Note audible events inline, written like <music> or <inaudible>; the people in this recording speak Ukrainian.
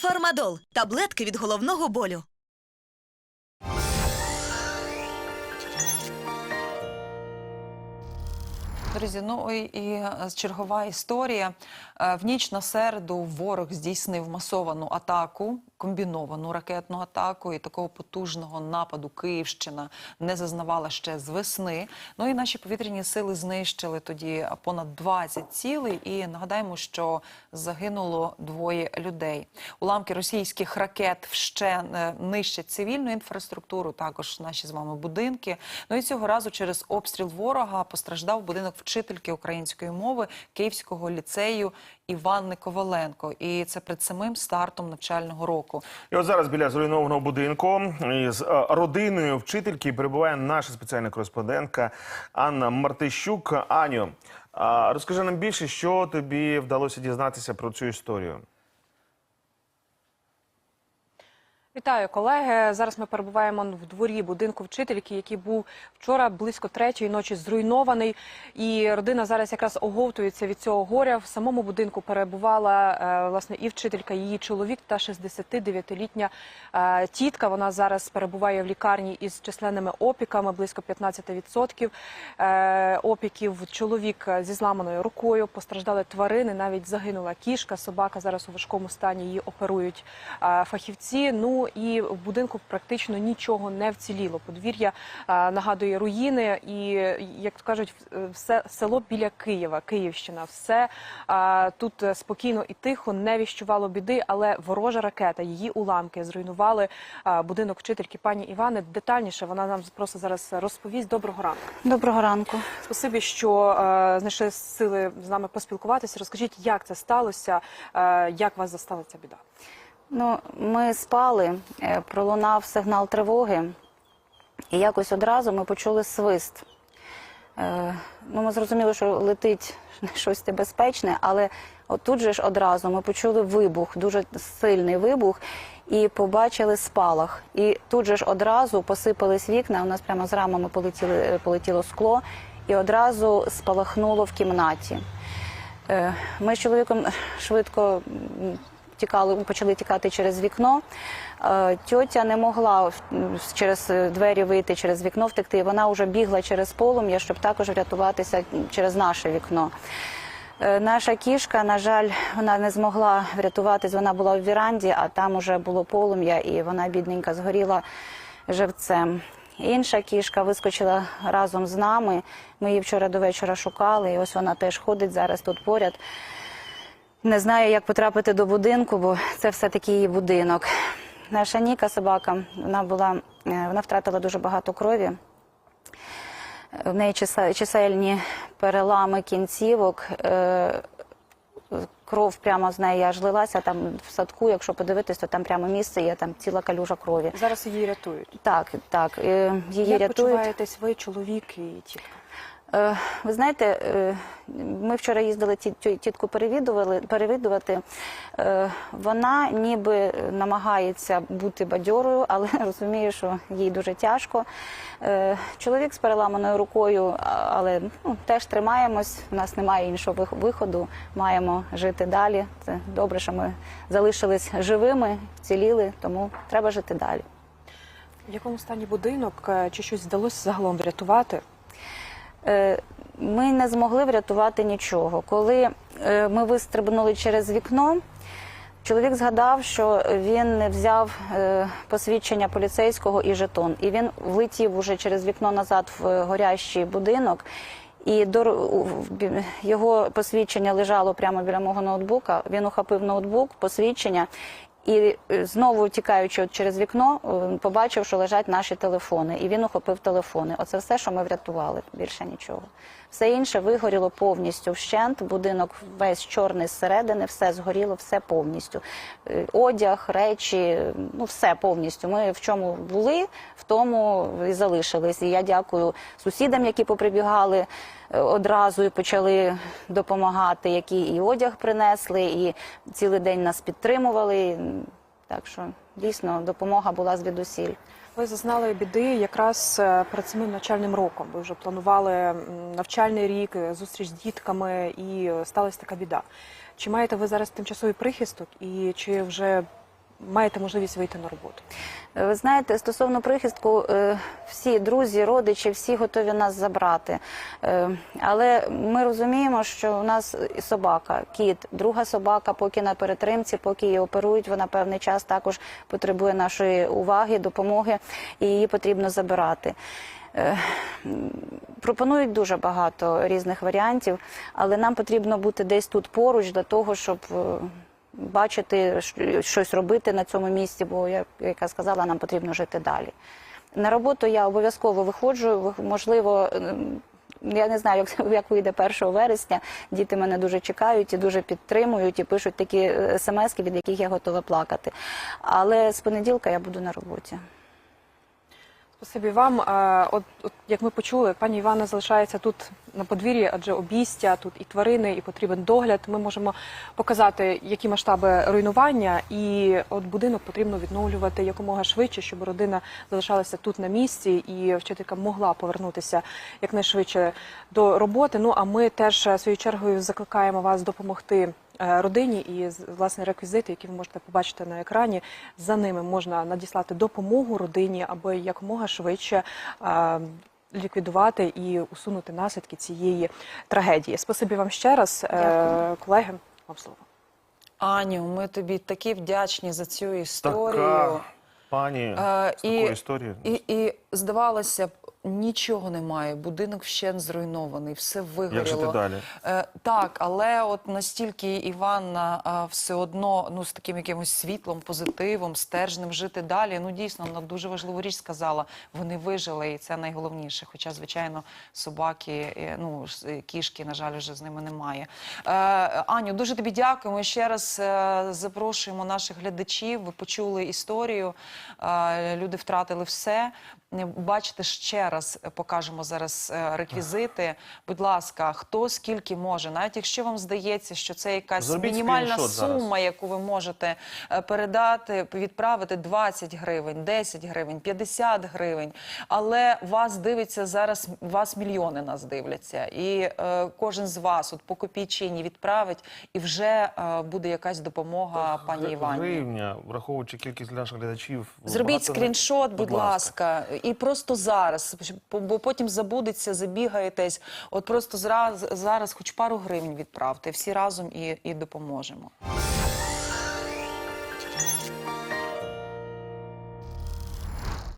Фармадол таблетки від головного болю. Друзі, ну і, і е, чергова історія. Е, В ніч на середу ворог здійснив масовану атаку, комбіновану ракетну атаку, і такого потужного нападу Київщина не зазнавала ще з весни. Ну і наші повітряні сили знищили тоді понад 20 цілей. І нагадаємо, що загинуло двоє людей. Уламки російських ракет ще е, нищать цивільну інфраструктуру, також наші з вами будинки. Ну і цього разу через обстріл ворога постраждав будинок вчительки української мови Київського ліцею Іванни Коваленко. І це перед самим стартом навчального року. І от зараз біля зруйнованого будинку із е, родиною вчительки перебуває наша спеціальна кореспондентка Анна Мартищук. Аню, розкажи нам більше, що тобі вдалося дізнатися про цю історію. Вітаю, колеги. Зараз ми перебуваємо в дворі будинку вчительки, який був вчора близько третьої ночі зруйнований. І родина зараз якраз оговтується від цього горя. В самому будинку перебувала е, власне і вчителька, і її чоловік та 69-літня е, тітка. Вона зараз перебуває в лікарні із численними опіками, близько 15% е, опіків. Чоловік зі зламаною рукою постраждали тварини. Навіть загинула кішка. Собака зараз у важкому стані її оперують фахівці. Ну і в будинку практично нічого не вціліло. Подвір'я е, нагадує руїни, і як кажуть, все село біля Києва, Київщина. Все е, тут е, спокійно і тихо, не віщувало біди, але ворожа ракета, її уламки зруйнували е, будинок вчительки пані Івани. Детальніше вона нам просто зараз розповість. Доброго ранку. Доброго ранку. Спасибі, що е, знайшли сили з нами поспілкуватися. Розкажіть, як це сталося, е, як вас застала ця біда? Ну, ми спали, е, пролунав сигнал тривоги, і якось одразу ми почули свист. Е, Ну, ми зрозуміли, що летить <laughs> щось небезпечне, але отут же ж одразу ми почули вибух, дуже сильний вибух, і побачили спалах. І тут же ж одразу посипались вікна. У нас прямо з рамами полетіли, полетіло скло, і одразу спалахнуло в кімнаті. Е, Ми з чоловіком <laughs> швидко м, тікали, почали тікати через вікно. Е, Тьотя не могла через двері вийти через вікно втекти. Вона вже бігла через полум'я, щоб також врятуватися через наше вікно. Е, Наша кішка, на жаль, вона не змогла врятуватись. Вона була в віранді, а там уже було полум'я, і вона бідненька згоріла живцем. Інша кішка вискочила разом з нами. Ми її вчора до вечора шукали, і ось вона теж ходить зараз тут поряд. Не знаю, як потрапити до будинку, бо це все-таки її будинок. Наша Ніка собака, вона була, е, вона втратила дуже багато крові. В неї чисельні перелами кінцівок. е, Кров прямо з неї аж лилася там в садку. Якщо подивитись, то там прямо місце є, там ціла калюжа крові. Зараз її рятують. Так, так. Її як рятують. почуваєтесь ви, чоловік і тітка? Е, Ви знаєте, е, ми вчора їздили тітку перевідували, перевідувати. Е, Вона ніби намагається бути бадьорою, але <laughs> розуміє, що їй дуже тяжко. Чоловік з переламаною рукою, але ну, теж тримаємось. У нас немає іншого виходу. Маємо жити далі. Це добре, що ми залишились живими, ціліли, тому треба жити далі. В якому стані будинок? Чи щось вдалося загалом врятувати? Е, Ми не змогли врятувати нічого. Коли е, ми вистрибнули через вікно, чоловік згадав, що він не взяв е, посвідчення поліцейського і жетон. І він влетів уже через вікно назад в горящий будинок. І до його посвідчення лежало прямо біля мого ноутбука. Він ухопив ноутбук, посвідчення. І е, знову тікаючи через вікно, е, побачив, що лежать наші телефони, і він ухопив телефони. Оце все, що ми врятували, більше нічого. Все інше вигоріло повністю вщент. Будинок весь чорний зсередини, все згоріло, все повністю. Е, Одяг, речі, ну все повністю. Ми в чому були, в тому і залишились. І я дякую сусідам, які поприбігали одразу і почали допомагати, які і одяг принесли, і цілий день нас підтримували. Так що дійсно допомога була звідусіль. Ви зазнали біди якраз е, перед самим навчальним роком. Ви вже планували навчальний рік, е, зустріч з дітками, і е, сталася така біда. Чи маєте ви зараз тимчасовий прихисток, і чи вже маєте можливість вийти на роботу? Е, Ви знаєте, стосовно прихистку, е, всі друзі, родичі, всі готові нас забрати. Е, Але ми розуміємо, що у нас собака, кіт, друга собака, поки на перетримці, поки її оперують, вона певний час також потребує нашої уваги, допомоги, і її потрібно забирати. Пропонують дуже багато різних варіантів, але нам потрібно бути десь тут поруч для того, щоб бачити, щось робити на цьому місці, бо, як я сказала, нам потрібно жити далі. На роботу я обов'язково виходжу, можливо. Я не знаю, як, <laughs> як вийде 1 вересня. Діти мене дуже чекають і дуже підтримують і пишуть такі смски, від яких я готова плакати. Але з понеділка я буду на роботі. Спасибі вам. Е, От, от як ми почули, пані Івана залишається тут на подвір'ї, адже обійстя, тут і тварини, і потрібен догляд. Ми можемо показати, які масштаби руйнування, і от будинок потрібно відновлювати якомога швидше, щоб родина залишалася тут на місці, і вчителька могла повернутися якнайшвидше до роботи. Ну а ми теж е, своєю чергою закликаємо вас допомогти родині і власне реквізити, які ви можете побачити на екрані. За ними можна надіслати допомогу родині, аби якомога швидше. е, Ліквідувати і усунути наслідки цієї трагедії. Спасибі вам ще раз, е, Дякую. колеги. Вам слово. Аню, ми тобі такі вдячні за цю історію. Така пані Е, з такою історією. І, і здавалося б, нічого немає. Будинок вщент зруйнований, все вигоріло. Як жити далі? Е, так, але от настільки Іванна а, все одно ну з таким якимось світлом, позитивом, стержнем жити далі. Ну дійсно вона дуже важливу річ сказала. Вони вижили, і це найголовніше. Хоча, звичайно, собаки, е, ну кішки, на жаль, вже з ними немає. Е, Аню, дуже тобі дякуємо. Ще раз е, запрошуємо наших глядачів. Ви почули історію. Е, люди втратили все. Е, Бачите, ще раз покажемо зараз е, реквізити. Будь ласка, хто скільки може, навіть якщо вам здається, що це якась Зробіть мінімальна скріншот зараз. сума, яку ви можете е, передати, відправити 20 гривень, 10 гривень, 50 гривень. Але вас дивиться зараз, вас мільйони нас дивляться, і е, кожен з вас от по копійчині відправить, і вже е, буде якась допомога пані Івані. Гривня, враховуючи кількість наших глядачів. Зробіть багато скріншот, будь ласка, і просто зараз, бо потім забудеться, забігаєтесь. От просто зраз, зараз хоч пару гривень відправте, всі разом і, і допоможемо.